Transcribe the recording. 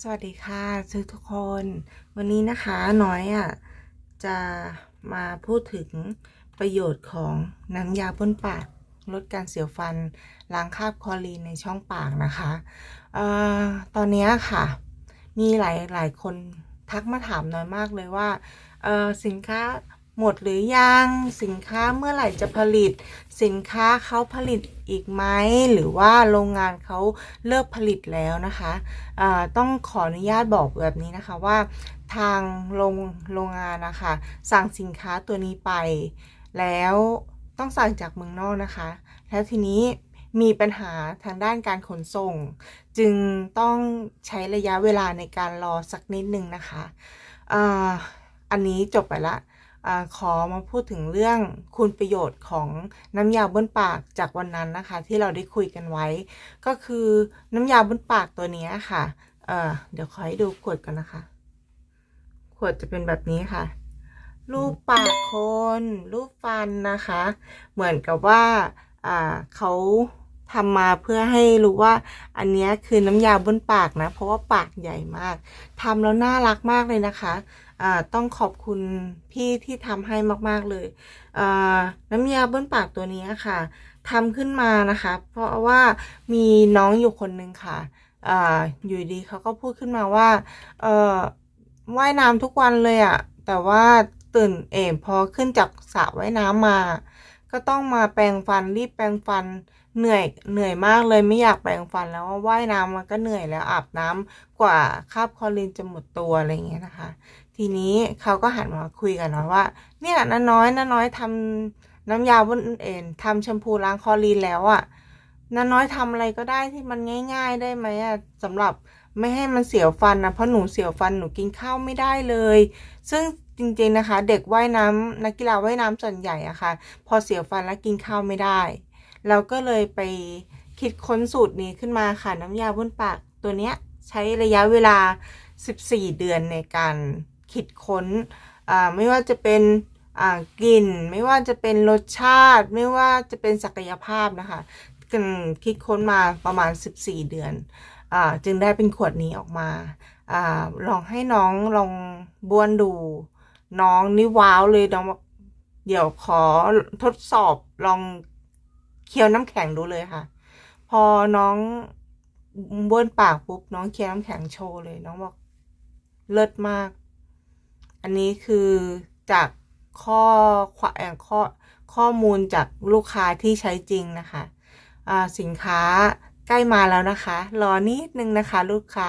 สวัสดีค่ะทุกทุกคน วันนี้นะคะน้อยอะจะมาพูดถึงประโยชน์ของน้ำยาบ้นปากลดการเสียวฟันล้างคราบคอรีนในช่องปากนะคะเอ่อตอนนี้ค่ะ มีหลายหลายคนทักมาถามน้อยมากเลยว่าเออสินค้า หมดหรือยังสินค้าเมื่อไหร่จะผลิต สินค้าเขาผลิตอีกไหมหรือว่าโรงงานเขาเลิกผลิตแล้วนะคะอ่าต้องขออนุญาตบอกแบบนี้นะคะว่า ทางโรงโรงงานนะคะสั่งสินค้าตัวนี้ไป แล้วต้องสั่งจากเมืองนอกนะคะ แล้วทีนี้มีปัญหาทางด้านการขนส่ง จึงต้องใช้ระยะเวลาในการรอสักนิดนึงนะคะออันนี้จบไปละ อขอมาพูดถึงเรื่องคุณประโยชน์ของน้ำยาบ้วนปากจากวันนั้นนะคะ ที่เราได้คุยกันไว้ ก็คือน้ำยาบ้วนปากตัวนี้ค่ะเเดี๋ยวขอให้ดูขวดกันนะคะ ขวดจะเป็นแบบนี้ค่ะ รูปปากคน รูปฟันนะคะ เหมือนกับว่าเขา ทำมาเพื่อให้รู้ว่าอันนี้คือน้ำยาบนปากนะ เพราะว่าปากใหญ่มากทำแล้วน่ารักมากเลยนะคะต้องขอบคุณพี่ที่ทำให้มากๆเลย น้ำยาบนปากตัวนี้ค่ะทำขึ้นมานะคะ เพราะว่ามีน้องอยู่คนนึงค่ะออยู่ดีเขาก็พูดขึ้นมาว่าว่ายน้ำทุกวันเลยอะแต่ว่าตื่นเอมพอขึ้นจากสระว่ายน้ำมา ก็ต้องมาแปรงฟันรีบแปรงฟัน เหนื่อยเหนื่อยมากเลยไม่อยากแปรงฟันแล้วว่ายน้ำมันก็เหนื่อยแล้วอาบน้ำกว่าคาบคอรีนจะหมดตัวอะไรอย่างเงี้ยนะคะ ทีนี้เขาก็หันมาคุยกันนะว่า เนี่ยน้าน้อยน้าน้อยทำน้ำยาบนเอ็นทำแชมพูล้างคอรีนแล้วอะน้าน้อยทำอะไรก็ได้ที่มันง่าย ๆ ได้ไหมอะสำหรับไม่ให้มันเสียวฟันนะเพราะหนูเสียวฟันหนูกินข้าวไม่ได้เลย ซึ่งจริงๆนะคะ เด็กว่ายน้ำนักกีฬาว่ายน้ำส่วนใหญ่อะค่ะ พอเสียวฟันแล้วกินข้าวไม่ได้ เราก็เลยไปคิดค้นสูตรนี้ขึ้นมาค่ะน้ำยาบ้วนปากตัวเนี้ยใช้ระยะเวลา 14 เดือนในการคิดค้นไม่ว่าจะเป็นกลิ่น ไม่ว่าจะเป็นรสชาติ ไม่ว่าจะเป็นศักยภาพนะคะคิดค้นมาประมาณ 14 เดือนอจึงได้เป็นขวดนี้ออกมาอลองให้น้องลองบ้วนดู น้องนี่ว้าวเลยน้องบอกเดี๋ยวขอทดสอบลอง คี้ยวน้ำแข็งดูเลยค่ะ พอน้องบ้วนปากปุ๊บน้องเคี้ยวน้ำแข็งโชว์เลย น้องบอกเลิศมาก อันนี้คือจากข้อควเอ่อข้อข้อมูลจากลูกค้าที่ใช้จริงนะคะอ่าสินค้าใกล้มาแล้วนะคะ รอนิดนึงนะคะลูกค้า